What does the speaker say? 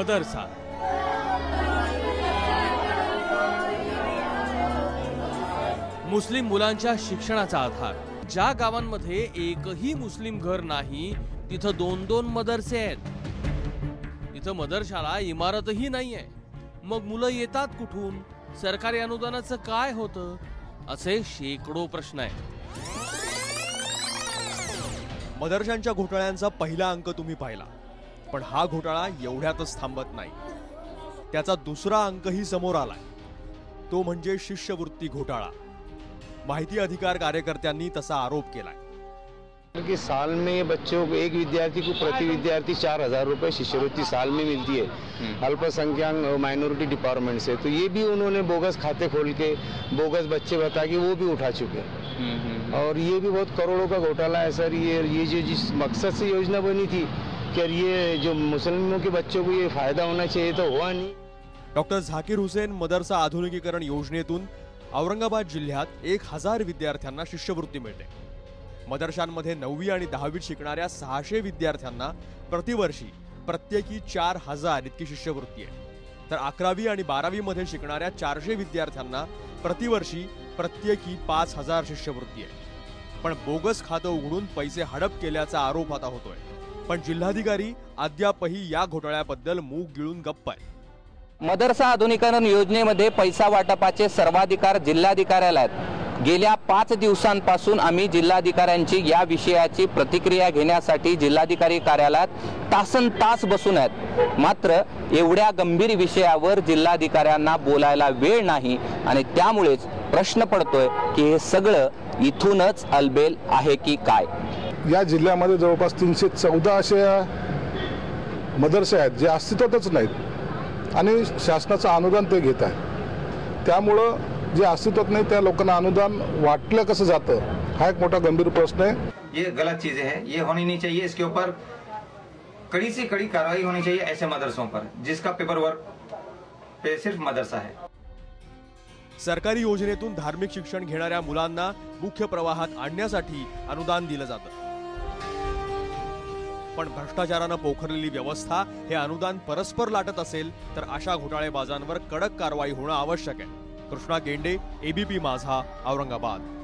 मदरसा मुस्लिम मुलांच्या शिक्षणाचा आधार। ज्या गावांमध्ये एकही मुस्लिम घर नाही तिथं दोन दोन मदरसे आहेत। तिथं मदरशाला इमारतही नाही आहे मग मुलं येतात कुठून? सरकारी अनुदानाचं काय होतं? असे शेकडो प्रश्न आहेत। मदरशांच्या घोटाळ्यांचा पहिला अंक तुम्ही पाहिला। पण हा घोटाळा एवढ्यातच थांबत नाही. त्याचा दुसरा अंकही समोर आलाय. तो म्हणजे शिष्यवृत्ती घोटाळा. माहिती अधिकार कार्यकर्त्यांनी तसा आरोप केलाय. कि साल में बच्चों को एक विद्यार्थी को प्रति विद्यार्थी चार हजार रुपये शिष्यवृत्ति साल में मिलती है। अल्पसंख्यक माइनॉरिटी डिपार्टमेंट से। तो ये भी उन्होंने बोगस खाते खोल के बोगस बच्चे बता के वो भी उठा चुके हैं। और ये भी बहुत करोड़ों का घोटाला है सर। ये ये जो जिस मकसद से योजना बनी थी कि ये जो मुसलमानों के बच्चों को ये फायदा होना चाहिए तो हुआ नहीं। डॉक्टर झाकीर हुसेन मदरसा आधुनिकीकरण योजनेतून औरंगाबाद जिल्ह्यात एक हजार विद्यार्थ्यांना शिष्यवृत्ती मिळते. मदरशांमध्ये नववी आणि दहावीत शिकणाऱ्या सहाशे विद्यार्थ्यांना प्रतिवर्षी प्रत्येकी चार हजार इतकी शिष्यवृत्ती आहे. तर अकरावी आणि बारावीमध्ये शिकणाऱ्या चारशे विद्यार्थ्यांना प्रतिवर्षी प्रत्येकी पाच हजार शिष्यवृत्ती आहे. पण बोगस खातं उघडून पैसे हडप केल्याचा आरोप आता होतोय. पण जिल्हाधिकारी अद्यापही या घोटाळ्याबद्दल मूग गिळून गप्प आहे मदरसा आधुनिकरण योजनेमध्ये पैसा वाटपाचे सर्वाधिकार जिल्हाधिकाऱ्याला आहेत गेल्या पाच दिवसांपासून आम्ही जिल्हाधिकाऱ्यांची या विषयाची प्रतिक्रिया घेण्यासाठी जिल्हाधिकारी कार्यालयात तासन तास बसून आहेत. मात्र एवढ्या गंभीर विषयावर जिल्हाधिकाऱ्यांना बोलायला वेळ नाही आणि त्यामुळेच प्रश्न पडतोय की हे सगळं इथूनच अलबेल आहे की काय? या जिल्ह्यामध्ये जवळपास तीनशे चौदा असे मदरसे आहेत जे अस्तित्वातच नाहीत आणि शासनाचं अनुदान ते घेत आहे. त्यामुळं जे अस्तित्वात नाही त्या लोकांना अनुदान वाटलं कसं जातं हा एक मोठा गंभीर प्रश्न आहे. ये गलत चीजें हैं ये होनी नहीं चाहिए इसके ऊपर कड़ी से कड़ी कार्रवाई होनी चाहिए ऐसे मदरसों पर जिसका पेपर वर्क पे सिर्फ मदरसा है। सरकारी योजनेतून धार्मिक शिक्षण घेणाऱ्या मुलांना मुख्य प्रवाहात आणण्यासाठी अनुदान दिलं जातं. पण भ्रष्टाचारानं पोखरलेली व्यवस्था हे अनुदान परस्पर लाटत असेल तर अशा घोटाळेबाजांवर कडक कारवाई होणं आवश्यक आहे. कृष्णा गेंडे एबीपी माझा औरंगाबाद.